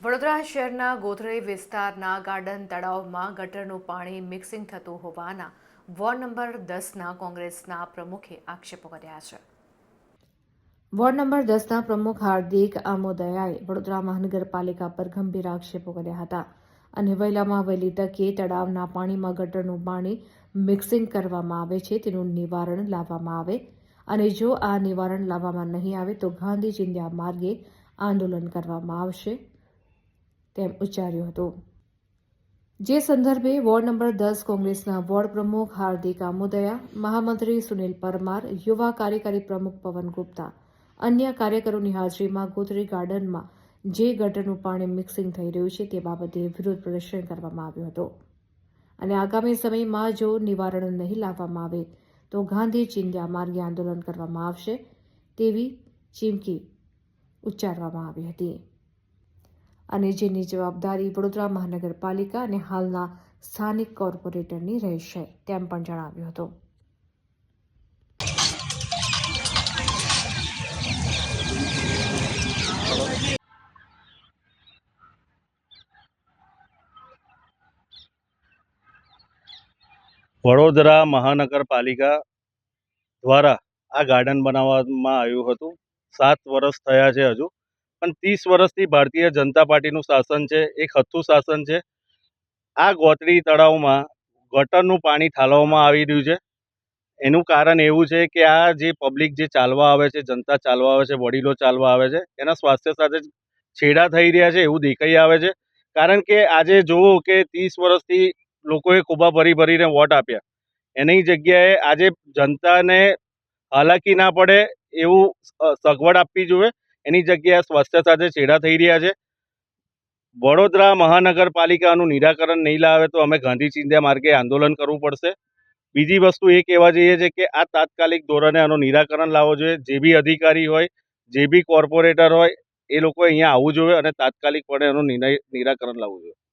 વડોદરા શહેરના ગોધરે વિસ્તારના ગાર્ડન તળાવમાં ગટરનું પાણી મિક્સિંગ થતું હોવાના વોર્ડ નંબર દસના કોંગ્રેસના પ્રમુખે આક્ષેપો કર્યા છે. વોર્ડ નંબર દસના પ્રમુખ હાર્દિક આમોદયાએ વડોદરા મહાનગરપાલિકા પર ગંભીર આક્ષેપો કર્યા હતા અને વહેલામાં વહેલી તકે તળાવના પાણીમાં ગટરનું પાણી મિક્સિંગ કરવામાં આવે છે તેનું નિવારણ લાવવામાં આવે અને જો આ નિવારણ લાવવામાં નહીં આવે તો ગાંધી ચિંધ્યા માર્ગે આંદોલન કરવામાં આવશે. તેમ ઉચ્ચાર્યું હતું. જે સંદર્ભે વોર્ડ નંબર દસ કોંગ્રેસના વોર્ડ પ્રમુખ હાર્દિક આમોદયા, મહામંત્રી સુનિલ પરમાર, યુવા કાર્યકારી પ્રમુખ પવન ગુપ્તા, અન્ય કાર્યકરોની હાજરીમાં ગોત્રી ગાર્ડનમાં જે ગટરનું પાણી મિક્સિંગ થઈ રહ્યું છે તે બાબતે વિરોધ પ્રદર્શન કરવામાં આવ્યું હતું. અને આગામી સમયમાં જો નિવારણ નહીં લાવવામાં આવે, તો ગાંધી ચિંધ્યા માર્ગે આંદોલન કરવામાં આવશે તેવી ચીમકી ઉચ્ચારવામાં આવી હતી. અને જેની જવાબદારી વડોદરા મહાનગરપાલિકા અને હાલના સ્થાનિક કોર્પોરેટરની રહેશે, તેમ પણ જણાવ્યું હતું. વડોદરા મહાનગરપાલિકા દ્વારા આ ગાર્ડન બનાવવામાં આવ્યું હતું. સાત વર્ષ થયા છે હજુ. પણ ત્રીસ વર્ષથી ભારતીય જનતા પાર્ટીનું શાસન છે, એક હથ્થું શાસન છે. આ ગોતડી તળાવમાં ગટરનું પાણી ઠાલવવામાં આવી રહ્યું છે. એનું કારણ એવું છે કે આ જે પબ્લિક જે ચાલવા આવે છે, જનતા ચાલવા આવે છે, વડીલો ચાલવા આવે છે, એના સ્વાસ્થ્ય સાથે છેડા થઈ રહ્યા છે એવું દેખાઈ આવે છે. કારણ કે આજે જુઓ કે ત્રીસ વર્ષથી લોકોએ ખોબા ભરી ભરીને વોટ આપ્યા. એની જગ્યાએ આજે જનતાને હાલાકી ના પડે એવું સગવડ આપવી જોઈએ. એની જગ્યાએ સ્વાસ્થ્ય સાથે છેડા થઈ રહ્યા છે. વડોદરા મહાનગરપાલિકાનું નિરાકરણ નહીં લાવે તો અમે ગાંધી ચિંધ્યા માર્ગે આંદોલન કરવું પડશે. બીજી વસ્તુ એ કહેવા જઈએ છે કે આ તાત્કાલિક ધોરણે આનું નિરાકરણ લાવવો જોઈએ. જે બી અધિકારી હોય, જે બી કોર્પોરેટર હોય, એ લોકો અહીંયા આવવું જોઈએ અને તાત્કાલિકપણે એનું નિરાકરણ લાવવું જોઈએ.